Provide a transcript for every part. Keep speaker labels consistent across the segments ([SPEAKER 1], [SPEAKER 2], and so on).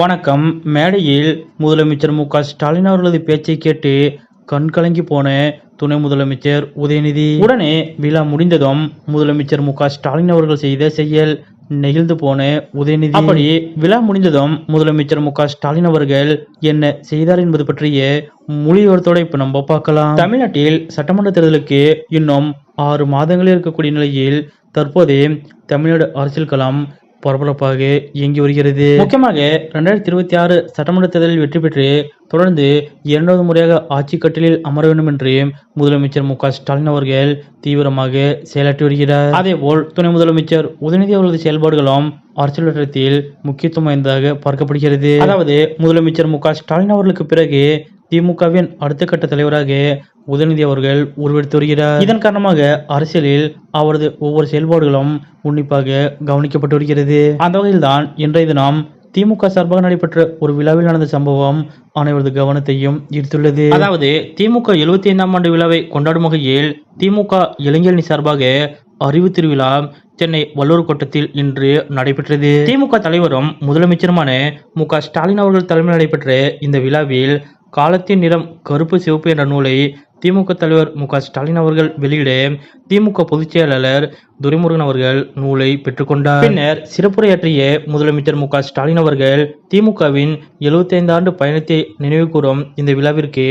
[SPEAKER 1] வணக்கம். மேடையில் முதலமைச்சர் மு க ஸ்டாலின் அவர்களது பேச்சை கேட்டு கண் கலங்கி போன துணை முதலமைச்சர் உதயநிதி. உடனே விழா முடிந்ததும் முதலமைச்சர் மு க ஸ்டாலின் அவர்கள் செய்த செயல் நெகிழ்ந்து போன உதயநிதி. அப்படி விழா முடிந்ததும் முதலமைச்சர் மு க ஸ்டாலின் அவர்கள் என்ன செய்தார் என்பது பற்றிய மொழியோரத்தோட இப்ப நம்ம பார்க்கலாம். தமிழ்நாட்டில் சட்டமன்ற தேர்தலுக்கு இன்னும் ஆறு மாதங்களில் இருக்கக்கூடிய நிலையில் தற்போது தமிழ்நாடு அரசியல் களம் பரபரப்பாக இயங்கி வருகிறது. முக்கியமாக இரண்டாயிரத்தி இருபத்தி ஆறு சட்டமன்ற தேர்தலில் வெற்றி பெற்று தொடர்ந்து இரண்டாவது முறையாக ஆட்சி கட்டிலில் அமர வேண்டும் என்று முதலமைச்சர் மு ஸ்டாலின் அவர்கள் தீவிரமாக செயலாற்றி வருகிறார். அதேபோல் துணை முதலமைச்சர் உதயநிதி அவர்களது செயல்பாடுகளும் அரசியல் வட்டத்தில் முக்கியத்துவம் வாய்ந்ததாக பார்க்கப்படுகிறது. அதாவது முதலமைச்சர் மு ஸ்டாலின் அவர்களுக்கு பிறகு திமுகவின் அடுத்த கட்ட தலைவராக உதயநிதி அவர்கள் உருவெடுத்து வருகிறார். இதன் காரணமாக அரசியலில் அவரது ஒவ்வொரு செயல்பாடுகளும் உன்னிப்பாக கவனிக்கப்பட்டு வருகிறது. அந்த வகையில்தான் இன்றைய தினம் திமுக சார்பாக நடைபெற்ற ஒரு விழாவில் நடந்த சம்பவம் அனைவரது கவனத்தையும் ஈர்த்துள்ளது. அதாவது திமுக எழுபத்தி ஐந்தாம் ஆண்டு விழாவை கொண்டாடும் வகையில் திமுக இளைஞரணி சார்பாக அறிவு திருவிழா சென்னை வல்லூர் கோட்டத்தில் இன்று நடைபெற்றது. திமுக தலைவரும் முதலமைச்சருமான மு க ஸ்டாலின் அவர்கள் தலைமையில் நடைபெற்ற இந்த விழாவில் காலத்தின் நிறம் கருப்பு சிவப்பு என்ற நூலை திமுக தலைவர் மு க ஸ்டாலின் அவர்கள் வெளியிட திமுக பொதுச் செயலாளர் துரைமுருகன் அவர்கள் நூலை பெற்றுக்கொண்டார் பின்னர் சிறப்புரையாற்றிய முதலமைச்சர் மு க ஸ்டாலின் அவர்கள் திமுகவின் 75 ஆண்டு பயணத்தை நினைவுகூறும் இந்த விழாவிற்கு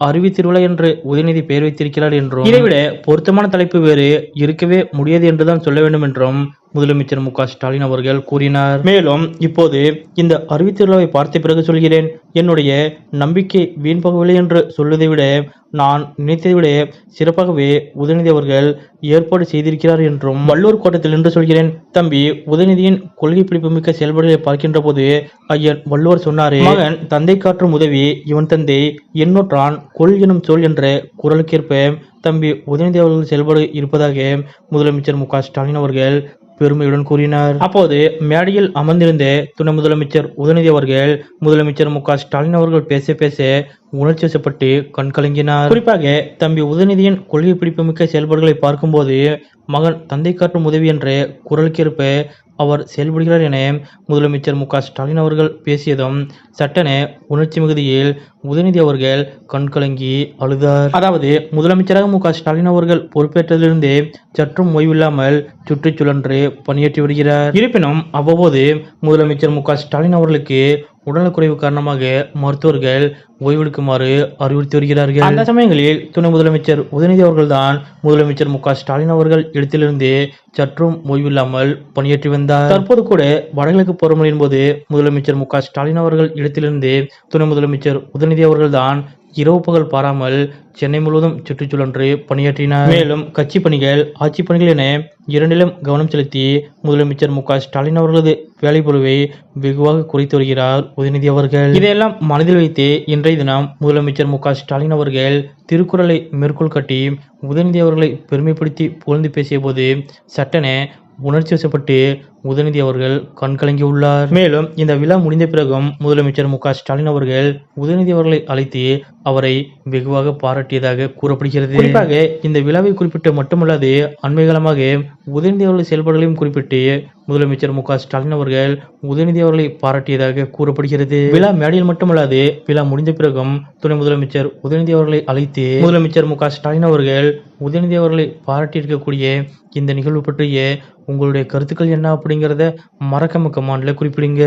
[SPEAKER 1] அருவி திருவிழா என்று உதயநிதி பெயர் வைத்திருக்கிறார் என்றும் இதைவிட பொருத்தமான தலைப்பு வேறு இருக்கவே முடியாது என்றுதான் சொல்ல வேண்டும் என்றும் முதலமைச்சர் மு ஸ்டாலின் அவர்கள் கூறினார். மேலும் இப்போது இந்த அறிவித்துள்ளவை பார்த்த பிறகு சொல்கிறேன். என்னுடைய நம்பிக்கை வீண் போகவில்லை என்று சொல்வதை விட நான் நினைத்ததை விட சிறப்பாகவே உதயநிதி அவர்கள் ஏற்பாடு செய்திருக்கிறார் என்றும் வள்ளூர் கோட்டத்தில் என்று சொல்கிறேன். தம்பி உதயநிதியின் கொள்கை பிடிப்புமிக்க செயல்பாடுகளை பார்க்கின்ற போது ஐயன் வள்ளுவர் சொன்னாரே மகன் தந்தை காற்றும் உதவி இவன் தந்தை என்னொற்றான் கொள் எனும் சொல் என்ற குரலுக்கேற்ப தம்பி உதயநிதி அவர்கள் செயல்பாடு இருப்பதாக முதலமைச்சர் மு ஸ்டாலின் அவர்கள் பெருமையுடன் கூறினார். அப்போது மேடையில் அமர்ந்திருந்த துணை முதலமைச்சர் உதயநிதி அவர்கள் முதலமைச்சர் மு ஸ்டாலின் அவர்கள் பேச பேச உணர்ச்சி வசப்பட்டு கண்கலங்கினார் குறிப்பாக தம்பி உதயநிதியின் கொள்கை பிடிப்புமிக்க செயல்பாடுகளை பார்க்கும்போது மகன் தந்தை காட்டும் உதவி என்ற குரலுக்கேற்ப அவர் செயல்படுகிறார் என முதலமைச்சர் மு ஸ்டாலின் அவர்கள் பேசியதும் சட்டென உணர்ச்சி மிகுதியில் உதயநிதி அவர்கள் கண்கலங்கி அழுதார். அதாவது முதலமைச்சராக மு ஸ்டாலின் அவர்கள் பொறுப்பேற்றதிலிருந்தே சற்றும் ஓய்வில்லாமல் சுற்றுச்சூழன்று பணியாற்றி வருகிறார். இருப்பினும் அவ்வப்போது முதலமைச்சர் மு ஸ்டாலின் அவர்களுக்கு உடல்நலக்குறைவு காரணமாக மருத்துவர்கள் ஓய்வெடுக்குமாறு அறிவுறுத்தி வருகிறார்கள். அந்த சமயங்களில் துணை முதலமைச்சர் உதயநிதி அவர்கள்தான் முதலமைச்சர் மு ஸ்டாலின் அவர்கள் இடத்திலிருந்து சற்றும் ஓய்வில்லாமல் பணியாற்றி வந்தார். தற்போது கூட வடகிழக்கு பருவமழையின் போது முதலமைச்சர் மு ஸ்டாலின் அவர்கள் இடத்திலிருந்து துணை முதலமைச்சர் உதயநிதி அவர்கள்தான் இரவு பகல் பாராமல் சென்னை முழுவதும் சுற்றுச்சூழன்று பணியாற்றினார். மேலும் கட்சி பணிகள் ஆட்சி பணிகள் என இரண்டிலும் கவனம் செலுத்தி முதலமைச்சர் மு ஸ்டாலின் அவர்களது வேலைப்பொழுவை வெகுவாக குறைத்து வருகிறார் உதயநிதி அவர்கள். இதையெல்லாம் மனதில் வைத்து இன்றைய தினம் முதலமைச்சர் மு க ஸ்டாலின் அவர்கள் திருக்குறளை மேற்கோள் கட்டி உதயநிதி அவர்களை பெருமைப்படுத்தி புகழ்ந்து பேசிய போது சட்டென உணர்ச்சி வசப்பட்டு உதயநிதி அவர்கள் கண்கலங்கி உள்ளார் மேலும் இந்த விழா முடிந்த பிறகும் முதலமைச்சர் மு க ஸ்டாலின் அவர்கள் உதயநிதி அவர்களை அழைத்து அவரை வெகுவாக பாராட்டியதாக கூறப்படுகிறது. குறிப்பாக இந்த விழாவை குறிப்பிட்டு மட்டுமல்லாது அண்மைகாலமாக உதயநிதி அவர்கள் செயல்பாடுகளையும் குறிப்பிட்டு முதலமைச்சர் மு க ஸ்டாலின் அவர்கள் உதயநிதி அவர்களை பாராட்டியதாக கூறப்படுகிறது. விழா மேடையில் மட்டுமல்லாது விழா முடிந்த பிறகும் துணை முதலமைச்சர் உதயநிதி அவர்களை அழைத்து முதலமைச்சர் மு க ஸ்டாலின் அவர்கள் உதயநிதி அவர்களை பாராட்டியிருக்கக்கூடிய இந்த நிகழ்வு பற்றிய உங்களுடைய கருத்துக்கள் என்ன அப்படிங்கிறத மறக்காம கமாண்டில் குறிப்பிடுங்க.